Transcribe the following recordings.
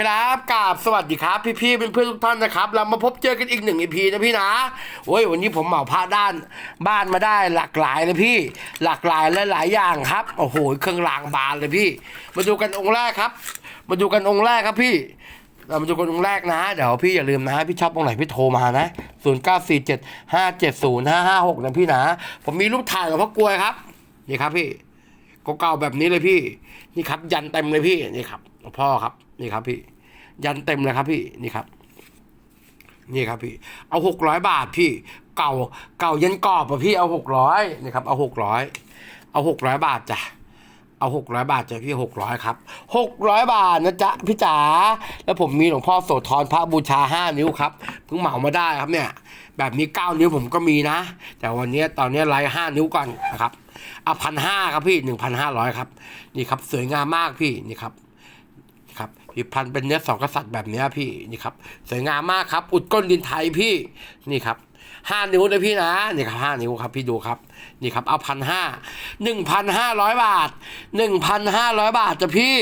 ครับกราบสวัสดีครับ พี่ๆเพื่อนๆทุกท่านนะครับ เรามาพบเจอกันอีกหนึ่งอีพีนะพี่นะโอ้ยวันนี้ผมเหมาผ้าด้านบ้านมาได้หลากหลายเลยพี่ หลากหลายและหลายอย่างครับโอ้โหเครื่องรางบานเลยพี่ มาดูกันองค์แรกครับ มาดูกันองค์แรกครับพี่เรามาดูกันองค์แรกนะเดี๋ยวพี่อย่าลืมนะพี่ชอบตรงไหนพี่โทรมานะ 0 9 4 7 5 7 0 5 5 6นะพี่นะ ผมมีรูปถ่ายกับพ่อกลวยครับนี่ครับพี่ เก่าๆแบบนี้เลยพี่ นี่ครับ ยันเต็มเลยพี่นี่ครับพ่อครับนี่ครับพี่ ยันเต็มเลยครับพี่นี่ครับ นี่ครับพี่ เอาหกร้อยบาทพี่ เก่าเก่ายันกรอบอะพี่เอาหกร้อยนี่ครับเอาหกร้อยเอาหกร้อยบาทจ้ะเอาหกร้อยบาทจ้ะพี่หกร้อยครับหกร้อยบาทนะจ๊ะพี่จ๋าแล้วผมมีหลวงพ่อโสธรพระบูชาห้านิ้วครับเพิ่งเหมามาได้ครับเนี่ย แบบนี้เก้านิ้วผมก็มีนะ แต่วันนี้ตอนนี้ไลฟ์ห้านิ้วก่อนนะครับ เอาพันห้าครับพี่หนึ่งพันห้าร้อยครับ นี่ครับสวยงามมากพี่นี่ครับครับพี่พันเป็นเนื้อสองกษัตริย์แบบนี้พี่นี่ครับ สวยงามมากครับ อุดก้นดินไทยพี่นี่ครับห้านิ้วเลยพี่นะนี่ครับห้านิ้วครับพี่ดูครับ นี่ครับเอาพันห้าหนึ่งพันห้าร้อยบาทหนึ่งพันห้าร้อยบาทจ้ะพี่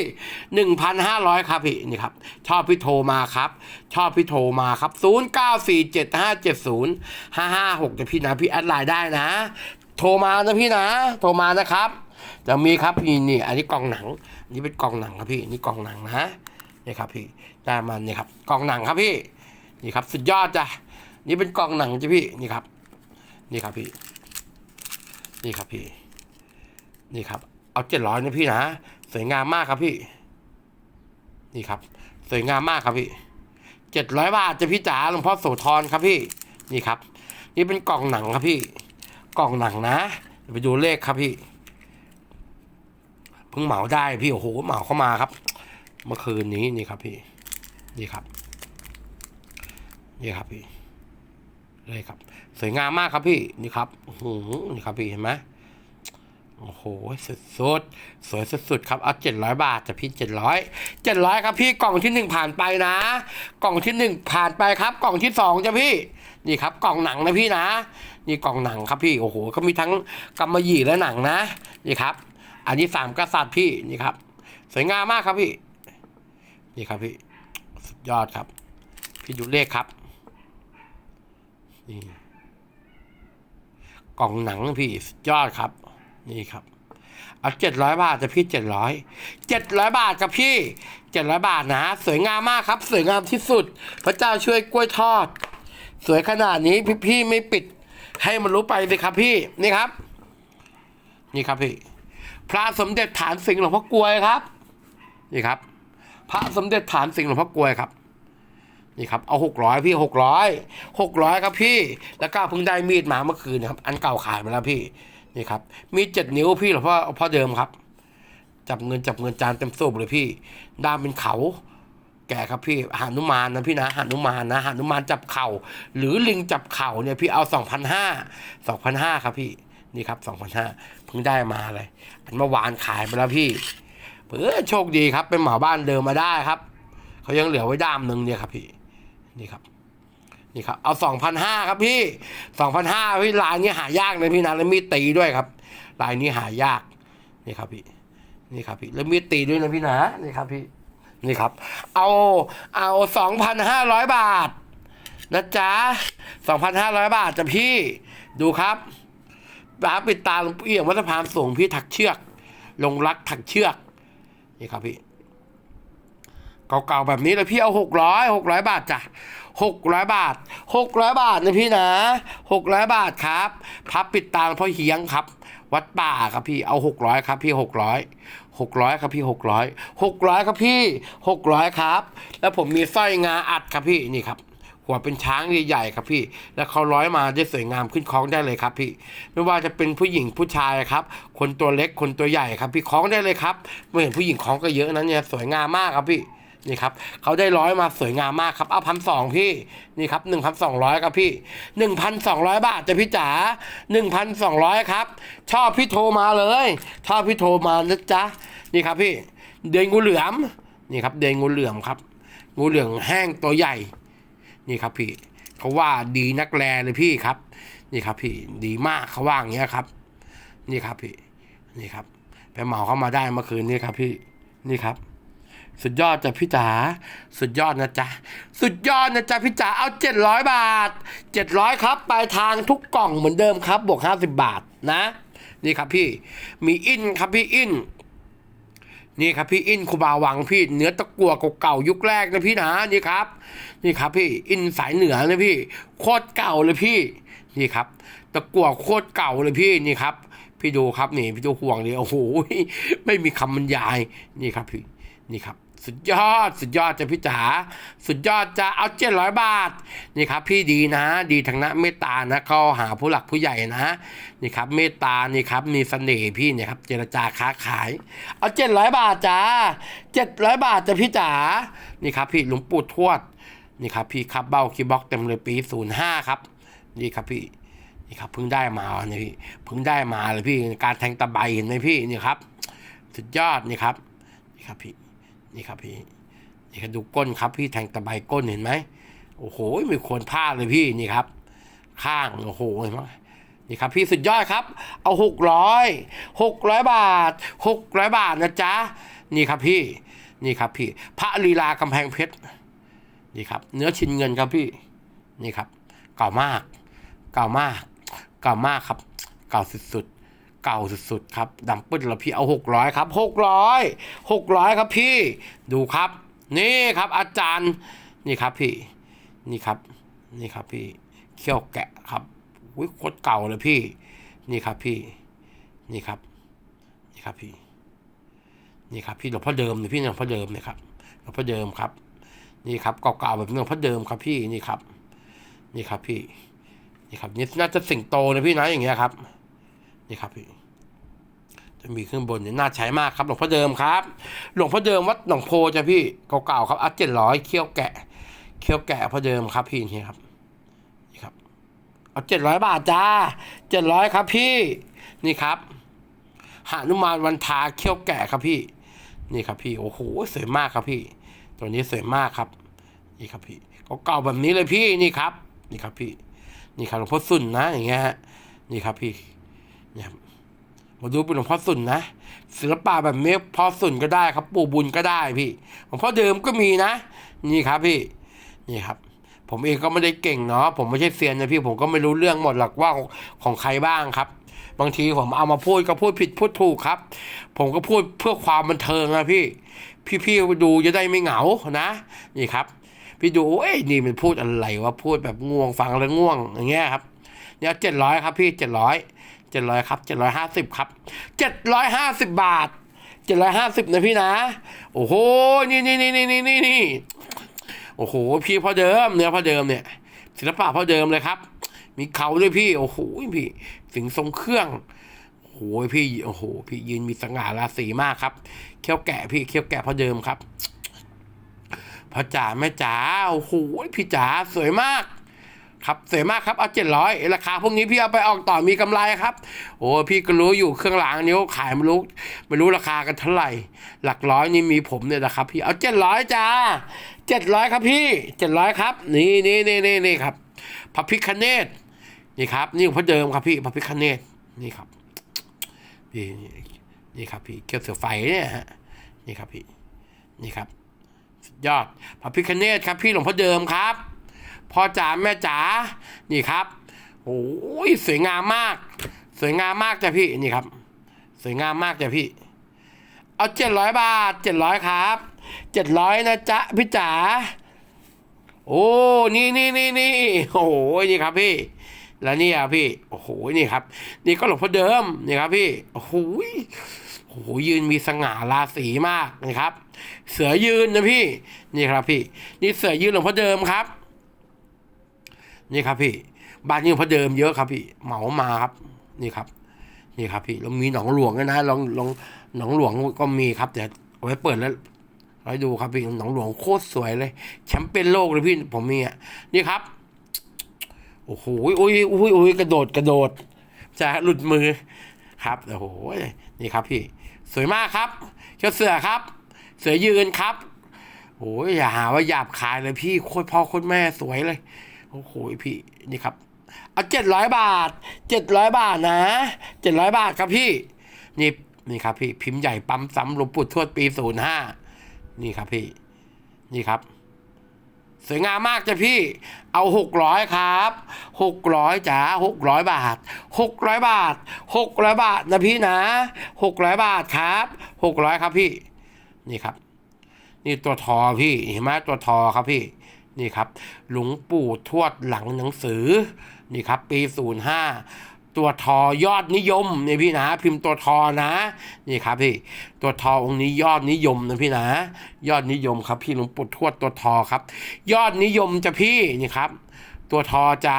หนึ่งพันห้าร้อยครับพี่นี่ครับ ชอบพี่โทรมาครับ ชอบพี่โทรมาครับศูนย์เก้าสี่เจ็ดห้าเจ็ดศูนย์ห้าห้าหกจ้ะพี่นะพี่แอดไลน์ได้นะ โทรมานะพี่นะ โทรมานะครับจะมีครับพี่นี่อันนี้กล่องหนังอันนี่เป็นกล่องหนังครับพี่นี่กล่องหนังนะนี่ครับพี่ได้มานี่ครับกล่องหนังครับพี่ นี่ครับสุดยอดจ้ะนี่เป็นกล่องหนังจ้ะพี่นี่ครับ นี่ครับพี่ นี่ครับพี่ นี่ครับ เอาเจ็ดร้อยนะพี่นะสวยงามมากครับพี่ นี่ครับ สวยงามมากครับพี่เจ็ดร้อยบาทจ้ะพี่จ๋าหลวงพ่อโสธรครับพี่ นี่ครับ นี่เป็นกล่องหนังครับพี่ กล่องหนังนะ ไปดูเลขครับพี่ เพิ่งเหมาได้พี่ โอ้โห เหมาเข้ามาครับ เมื่อคืนนี้นี่ครับพี่ นี่ครับ นี่ครับพี่ เลยครับ สวยงามมากครับพี่ นี่ครับโอ้โหนี่ครับพี่เห็นไหมโอ้โหสุดสุดสวยสุดๆครับเอาเจ็ดร้อยบาทจะพี่เจ็ดร้อยเจ็ดร้อยครับพี่กล่องที่หนึ่งผ่านไปนะ กล่องที่หนึ่งผ่านไปครับ กล่องที่สองจะพี่ นี่ครับกล่องหนังนะพี่นะ นี่กล่องหนังครับพี่โอ้โหก็มีทั้งกำมะหยี่และหนังนะนี่ครับ อันนี้สามกษัตริย์พี่นี่ครับ สวยงามมากครับพี่ นี่ครับพี่สุดยอดครับ พี่ดูเลขครับนี่กล่องหนังพี่สุดยอดครับ นี่ครับเอาเจ็ดร้อยบาทจะพี่เจ็ดร้อยเจ็ดร้อยบาทกับพี่เจ็ดร้อยบาทนะ สวยงามมากครับ สวยงามที่สุด พระเจ้าช่วยกล้วยทอด สวยขนาดนี้พี่พี่ไม่ปิด ให้มันรู้ไปเลยครับพี่นี่ครับ นี่ครับพี่ พระสมเด็จฐานสิงห์หลวงพ่อกลวยครับ นี่ครับ พระสมเด็จฐานสิงห์หลวงพ่อกลวยครับ นี่ครับเอาหกร้อยพี่หกร้อยหกร้อยครับพี่ แล้วก็เพิ่งได้มีดมาเมื่อคืนนะครับ อันเก่าขายไปแล้วพี่ นี่ครับ มีดเจ็ดนิ้วพี่หลวงพ่อพ่อเดิมครับ จับเงินจับเงินจานเต็มสูบเลยพี่ด้ามเป็นเขา แกครับพี่หานุมานนะพี่นะหานุมานนะหานุมานจับเข่า หรือลิงจับเข่าเนี่ยพี่เอาสองพันห้าสองพันห้าครับพี่นี่ครับสองพันห้าเพิ่งได้มาเลย อันเมื่อวานขายไปแล้วพี่เพื่อโชคดีครับเป็นหมาบ้านเดิมมาได้ครับเขายังเหลือไว้ด้ามหนึ่งเนี่ยครับพี่นี่ครับนี่ครับเอาสองพันห้าครับพี่สองพันห้าพี่ลายนี้หายากเลยพี่นะแล้วมีตีด้วยครับ ลายนี้หายากนี่ครับพี่นี่ครับพี่แล้วมีตีด้วยนะพี่นะนี่ครับพี่ นี่ครับ เอาเอาสองพันห้าร้อยบาท นะจ๊ะสองพันห้าร้อยบาทจ้ะพี่ดูครับปาปิดตาลงเอี่ยงวัฒพานสูงพี่ถักเชือก ลงรักถักเชือก นี่ครับพี่เก่าๆแบบนี้เลยพี่เอาหกร้อยหกร้อยบาทจ้ะ หกร้อยบาทหกร้อยบาทนะพี่นะหกร้อยบาทครับ พับปิดตาหลวงพ่อเฮียงครับ วัดป่าครับพี่เอาหกร้อยครับพี่หกร้อยหกร้อยครับพี่หกร้อยหกร้อยครับพี่หกร้อยครับ แล้วผมมีสร้อยงาอัดครับพี่นี่ครับหัวเป็นช้างใหญ่ๆครับพี่ แล้วเขาร้อยมาได้สวยงามขึ้นคล้องได้เลยครับพี่ ไม่ว่าจะเป็นผู้หญิงผู้ชายครับ คนตัวเล็กคนตัวใหญ่ครับพี่คล้องได้เลยครับไม่เห็นผู้หญิงคล้องก็เยอะนะเนี่ยสวยงามมากครับพี่ นี่ครับเขาได้ร้อยมาสวยงามมากครับเอาพันสองพี่นี่ครับหนึ่งพันสองร้อยครับพี่หนึ่งพันสองร้อยบาทจะพี่จ๋าหนึ่งพันสองร้อยครับ ชอบพี่โทรมาเลยชอบพี่โทรมานะจ๊ะนี่ครับพี่ เดือนงูเหลือมนี่ครับ เดือนงูเหลือมครับ งูเหลือมแห้งตัวใหญ่ นี่ครับพี่เขาว่าดีนักแลเลยพี่ครับ นี่ครับพี่ดีมากเขาว่าอย่างเงี้ยครับ นี่ครับพี่ นี่ครับไปเหมาเข้ามาได้เมื่อคืนนี่ครับพี่นี่ครับ สุดยอดจ้ะพี่จ๋าสุดยอดนะจ๊ะ สุดยอดนะจ๊ะพี่จ๋าเอาเจ็ดร้อยบาทเจ็ดร้อยครับปลายทางทุกกล่องเหมือนเดิมครับ บวกห้าสิบบาทนะ นี่ครับพี่มีอินครับพี่อินนี่ครับพี่อินคูบาวังพี่เนื้อตะกั่วเก่าๆยุคแรกนะพี่นะนี่ครับ นี่ครับพี่อินสายเหนือนะพี่ โคตรเก่าเลยพี่ นี่ครับ ตะกั่วโคตรเก่าเลยพี่นี่ครับ พี่ดูครับนี่พี่ดูห่วงเลยโอ้โหไม่มีคำบรรยายนี่ครับพี่ นี่ครับสุดยอดสุดยอดจะพี่จ๋าสุดยอดจะเอาเจ็ดร้อยบาทนี่ครับ พี่ดีนะ ดีทางนะเมตตานะเข้าหาผู้หลักผู้ใหญ่นะนี่ครับ เมตตานี่ครับมีเสน่ห์พี่เนี่ยครับ เจรจาค้าขาย เอาเจ็ดร้อยบาทจ้าเจ็ดร้อยบาทจะพี่จ๋านี่ครับ พี่หลวงปู่ทวดนี่ครับ พี่ครับเบ้าคีย์บ็อกเต็มเลยปีศูนย์ห้าครับนี่ครับพี่นี่ครับเพิ่งได้มาเนี่ยพี่เพิ่งได้มาเลยพี่การแทงตะไบเห็นไหมพี่นี่ครับ สุดยอดนี่ครับนี่ครับพี่ นี่ครับพี่นี่ครับดูก้นครับ พี่แทงตะไบก้นเห็นไหมโอ้โหมีควรพลาดเลยพี่นี่ครับ ข้างโอ้โหเห็นไหมนี่ครับพี่สุดยอดครับ เอาหกร้อยหกร้อยบาทหกร้อยบาทนะจ๊ะนี่ครับพี่ นี่ครับพี่ พระลีลากำแพงเพชรนี่ครับ เนื้อชิ้นเงินครับพี่นี่ครับ เก่ามาก เก่ามาก เก่ามากครับ เก่าสุดๆ เก่าสุดๆครับดำปื้ดแล้วพี่เอาหกร้อยครับหกร้อยหกร้อยครับพี่ดูครับ นี่ครับอาจารย์นี่ครับพี่ นี่ครับ นี่ครับพี่เขี้ยวแกะครับอุ้ยโคตรเก่าเลยพี่ นี่ครับพี่ นี่ครับ นี่ครับพี่ นี่ครับพี่หลวงพ่อเดิมนี่พี่หลวงพ่อเดิมเนี่ยครับหลวงพ่อเดิมครับ นี่ครับเก่าๆแบบหลวงพ่อเดิมครับพี่นี่ครับ นี่ครับพี่ นี่ครับนี่น่าจะสิงโตนะพี่นะอย่างเงี้ยครับ นี่ครับพี่จะมีขึ้นบนเนี่ยน่าใช้มากครับ หลวงพ่อเดิมครับ หลวงพ่อเดิมวัดหนองโพจ้ะพี่เก่าๆครับอัดเจ็ดร้อยเขี้ยวแกะ เขี้ยวแกะพ่อเดิมครับพี่นี่ครับนี่ครับเอาเจ็ดร้อยบาทจ้าเจ็ดร้อยครับพี่นี่ครับหานุมานวันทาเขี้ยวแกะครับพี่ นี่ครับพี่โอ้โหสวยมากครับพี่ ตัวนี้สวยมากครับ นี่ครับพี่เก่าๆแบบนี้เลยพี่นี่ครับ นี่ครับพี่ นี่ครับหลวงพ่อสุนนะอย่างเงี้ยฮะนี่ครับพี่ เนี่ยครับมาดูเป็นหลวงพ่อสุนนะศิลปะแบบนี้พ่อสุนก็ได้ครับ ปู่บุญก็ได้พี่หลวงพ่อเดิมก็มีนะ นี่ครับพี่ นี่ครับ ผมเองก็ไม่ได้เก่งเนาะผมไม่ใช่เซียนนะพี่ผมก็ไม่รู้เรื่องหมดหรอกว่าของของใครบ้างครับ บางทีผมเอามาพูดก็พูดผิดพูดถูกครับ ผมก็พูดเพื่อความบันเทิงนะพี่ พี่ๆดูจะได้ไม่เหงานะ นี่ครับ พี่ดูเอ้ยนี่มันพูดอะไรวะพูดแบบง่วงฟังแล้วง่วงอย่างเงี้ยครับเนี่ยเจ็ดร้อยครับพี่เจ็ดร้อย เจ็ดร้อยครับเจ็ดร้อยห้าสิบครับเจ็ดร้อยห้าสิบบาทเจ็ดร้อยห้าสิบนะพี่นะ โอ้โห นี่นี่นี่นี่นี่นี่นี่โอ้โห พี่พ่อเดิมเนี่ยพ่อเดิมเนี่ย ศิลปะพ่อเดิมเลยครับ มีเขาด้วยพี่ โอ้โห พี่ สิงทรงเครื่องโอ้โหพี่ โอ้โห พี่ยืนมีสง่าราศีมากครับ เขี้ยวแกะพี่ เขี้ยวแกะพ่อเดิมครับพ่อจ๋าแม่จ๋า โอ้โห พี่จ๋าสวยมาก ครับสวยมากครับเอาเจ็ดร้อยราคาพวกนี้พี่เอาไปออกต่อมีกำไรครับ โอ้พี่ก็รู้อยู่เครื่องรางนิ้วขายไม่รู้ไม่รู้ราคากันเท่าไหร่ หลักร้อยนี่มีผมเนี่ยนะครับ พี่เอาเจ็ดร้อยจ้าเจ็ดร้อยครับพี่เจ็ดร้อยครับ นี่นี่นี่นี่นี่ครับพระพิคเนตนี่ครับ นี่พระเดิมครับพี่พระพิคเนตนี่ครับพี่นี่นี่ครับพี่เกี่ยวเสือไฟเนี่ยฮะนี่ครับพี่นี่ครับยอดพระพิคเนตครับพี่หลวงพ่อเดิมครับ พ่อจ๋าแม่จ๋านี่ครับโอ้ยสวยงามมาก สวยงามมากจ้ะพี่นี่ครับ สวยงามมากจ้ะพี่ เอาเจ็ดร้อยบาทเจ็ดร้อยครับเจ็ดร้อยนะจ๊ะพี่จ๋าโอ้นี่นี่นี่นี่โอ้โหนี่ครับพี่ แล้วนี่อะพี่โอ้โหนี่ครับ นี่ก็หลวงพ่อเดิมนี่ครับพี่โอ้โหโอ้โหยืนมีสง่าราศีมากนะครับ เสือยืนนะพี่ นี่ครับพี่ นี่เสือยืนหลวงพ่อเดิมครับ นี่ครับพี่ บ้านนี้หลวงพ่อเดิมเยอะครับพี่ เหมามาครับ นี่ครับ นี่ครับพี่แล้วมีหนองหลวงด้วยนะลองลองหนองหลวงก็มีครับแต่เอาไว้เปิดแล้วไว้ดูครับพี่หนองหลวงโคตรสวยเลยแชมป์เปี้ยนโลกเลยพี่ผมมีอะนี่ครับโอ้โหอุ้ยอุ้ยอุ้ยกระโดดกระโดด จะหลุดมือครับโอ้โหนี่ครับพี่ สวยมากครับเจ้าเสือครับ เสือยืนครับโอ้ยอย่าหาว่าหยาบคายเลยพี่โคตรพ่อโคตรแม่สวยเลย โอ้โหพี่นี่ครับเอาเจ็ดร้อยบาทเจ็ดร้อยบาทนะเจ็ดร้อยบาทครับพี่นี่นี่ครับพี่พิมพ์ใหญ่ปั๊มซ้ำหลวงปู่ทวดปีศูนย์ห้านี่ครับพี่ นี่ครับ สวยงามมากจ้ะพี่ เอาหกร้อยครับหกร้อยจ้าหกร้อยบาทหกร้อยบาทหกร้อยบาทนะพี่นะหกร้อยบาทครับหกร้อยครับพี่ นี่ครับ นี่ตัวทอพี่เห็นไหมตัวทอครับพี่ นี่ครับหลวงปู่ทวดหลังหนังสือนี่ครับปีศูนย์ห้าตัวทอยอดนิยมนี่พี่นะพิมพ์ตัวทอนะนี่ครับพี่ตัวทอองค์นี้ยอดนิยมนะพี่นะ ยอดนิยมครับพี่หลวงปู่ทวดตัวทอครับ ยอดนิยมจะพี่นี่ครับ ตัวทอจ้า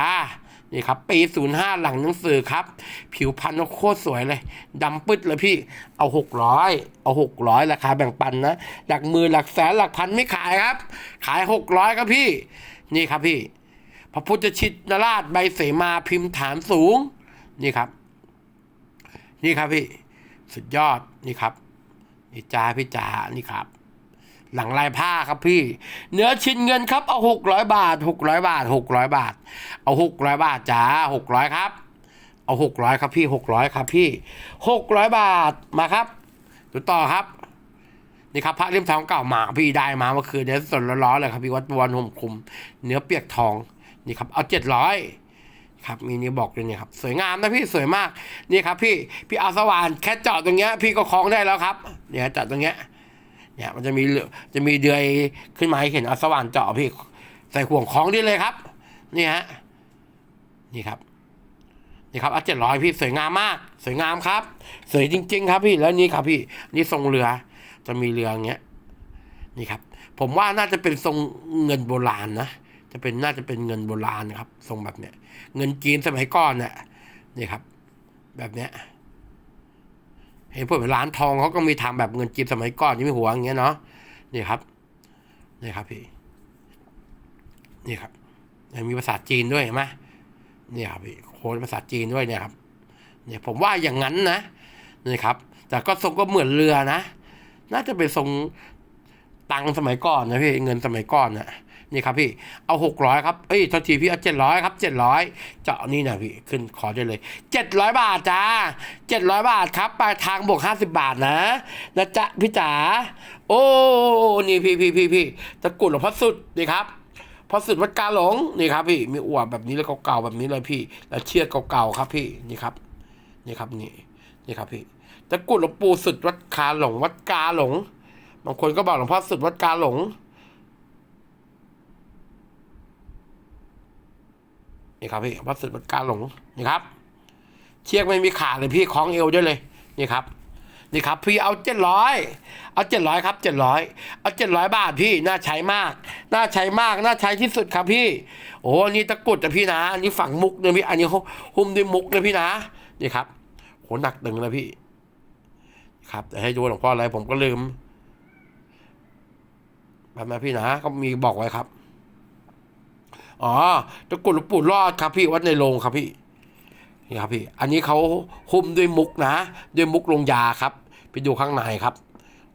นี่ครับ ปีศูนย์ห้าหลังหนังสือครับ ผิวพรรณโคตรสวยเลยดำปึ๊ดเลยพี่ เอาหกร้อยเอาหกร้อยราคาแบ่งปันนะ หลักหมื่นหลักแสนหลักพันไม่ขายครับ ขายหกร้อยครับพี่ นี่ครับพี่ พระพุทธชินราชใบเสมาพิมพ์ฐานสูง นี่ครับ นี่ครับพี่ สุดยอด นี่ครับ นี่จ้าพี่จ๋านี่ครับ หลังลายผ้าครับพี่ เนื้อชิ้นเงินครับเอาหกร้อยบาทหกร้อยบาทหกร้อยบาท เอาหกร้อยบาทจ้าหกร้อยครับ เอาหกร้อยครับพี่หกร้อยครับพี่หกร้อยบาทมาครับดูต่อครับนี่ครับพระเลี่ยมทองเก่าหมาพี่ได้มาเมื่อคืนเนี้สดร้อนๆเลยครับพี่วัดวันห่มคุม เนื้อเปียกทองนี่ครับเอาเจ็ดร้อยครับมีนี่บอกเลยเนี่ยครับ สวยงามนะพี่สวยมากนี่ครับ พี่พี่เอาสว่านแค่จาะตรงเนี้ย พี่ก็คล้องได้แล้วครับเนี่ยจาะตรงเนี้ย เนี่ยมันจะมีเรือจะมีเดือยขึ้นมาให้เห็นเอาสว่านเจาะพี่ใส่ห่วงคล้องได้เลยครับ นี่ฮะนี่ครับนี่ครับอาเจ็ดร้อยพี่สวยงามมาก สวยงามครับ สวยจริง ๆ ครับพี่แล้วนี่ครับพี่นี่ทรงเรือ จะมีเรืออย่างเงี้ยนี่ครับ ผมว่าน่าจะเป็นทรงเงินโบราณนะจะเป็นน่าจะเป็นเงินโบราณครับ ทรงแบบเนี้ย เงินจีนสมัยก่อนเนี่ยนี่ครับ แบบเนี้ย เห็นพวกร้านทองเขาก็มีทำแบบเงินจีนสมัยก่อนที่มีหัวอย่างเงี้ยเนาะนี่ครับนี่ครับพี่นี่ครับมีภาษาจีนด้วยเห็นไหมนี่ครับพี่โค้ดภาษาจีนด้วยเนี่ยครับเนี่ยผมว่าอย่างนั้นนะนี่ครับ แต่ก็ทรงก็เหมือนเรือนะ น่าจะเป็นทรงตังสมัยก่อนนะพี่เงินสมัยก่อนนะ นี่ครับพี่เอาหกร้อยครับเอ้ยโทษทีพี่เอาเจ็ดร้อยครับเจ็ดร้อยเจาะนี่นะพี่ขึ้นขอได้เลยเจ็ดร้อยบาทจ้าเจ็ดร้อยบาทครับปลายทางบวกห้าสิบบาทนะนะจ๊ะพี่จ๋าโอ้นี่พี่พี่พี่พี่ตะกรุดหลวงพ่อสุดนี่ครับพ่อสุดวัดกาหลงนี่ครับพี่มีอวบแบบนี้เลยเก่าๆแบบนี้เลยพี่ แล้วเชือกเก่าๆครับพี่นี่ครับ นี่ครับนี่นี่ครับพี่ตะกรุดหลวงปู่สุดวัดคาหลงวัดกาหลงบางคนก็บอกหลวงพ่อสุดวัดกาหลง นี่ครับพี่วัสดวัดกาหลงนี่ครับ เชือกไม่มีขาดเลยพี่คล้องเอวได้เลยนี่ครับนี่ครับพี่เอาเจ็ดร้อยเอาเจ็ดร้อยครับเจ็ดร้อยเอาเจ็ดร้อยบาทพี่น่าใช้มาก น่าใช้มากน่าใช้ที่สุดครับพี่ โอ้อันนี่ตะกุดอะพี่นะอันนี้ฝังมุกเนี่ยพี่อันนี้หุ้มด้วยมุกนะพี่นะนี่ครับโหหนักตึงนะพี่ ครับแต่ให้ดูหลวงพ่ออะไรผมก็ลืมแบบนะพี่นะก็มีบอกไว้ครับ อ๋อตะกรุดหลวงปู่รอดครับพี่วัดในโรงครับพี่นี่ครับพี่ อันนี้เขาหุ้มด้วยมุกนะ ด้วยมุกลงยาครับ ไปดูข้างในครับ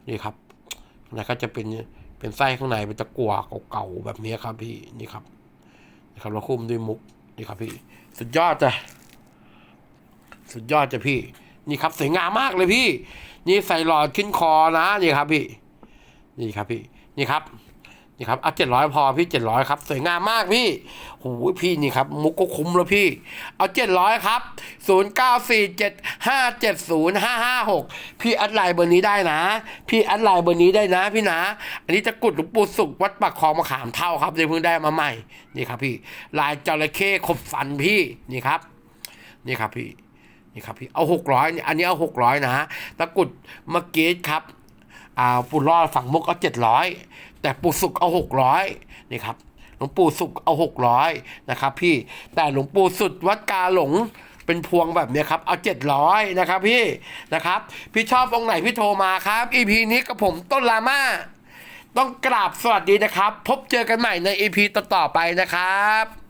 นี่ครับข้างในก็จะเป็นเป็นไส้ข้างในเป็นตะกั่วเก่าๆแบบนี้ครับพี่นี่ครับนี่ครับเราหุ้มด้วยมุกนี่ครับพี่ สุดยอดจ้ะสุดยอดจ้ะพี่ นี่ครับสวยงามมากเลยพี่ นี่ใส่หลอดขึ้นคอนะนี่ครับพี่ นี่ครับพี่ นี่ครับ นี่ครับเอาเจ็ดร้อยพอพี่เจ็ดร้อยครับ สวยงามมากพี่โอ้ยพี่นี่ครับ มุกก็คุ้มแล้วพี่ เอาเจ็ดร้อยครับศูนย์เก้าสี่เจ็ดห้าเจ็ดศูนย์ห้าห้าหกพี่อัดไลน์เบอร์นี้ได้นะ พี่อัดไลน์เบอร์นี้ได้นะพี่นะ อันนี้จะกุดหลวงปู่สุขวัดปากคลองมะขามเท่าครับเดี๋ยวเพิ่งได้มาใหม่ นี่ครับพี่ลายจระเข้ขบฟันพี่นี่ครับ นี่ครับพี่ นี่ครับพี่ เอาหกร้อยอันนี้เอาหกร้อยนะฮะตะกรุดมื่อกี้ครับอ่าปู่รอดฝั่งมุกเอาเจ็ดร้อย แต่ปู่สุกเอาหกร้อยนี่ครับหลวงปู่สุกเอาหกร้อยนะครับ พี่แต่หลวงปู่สุดวัดกาหลงเป็นพวงแบบนี้ครับ เอาเจ็ดร้อยนะครับพี่นะครับ พี่ชอบองค์ไหนพี่โทรมาครับ EP นี้กับผมต้นลาม่า ต้องกราบสวัสดีนะครับ พบเจอกันใหม่ใน EP ต่อๆไปนะครับ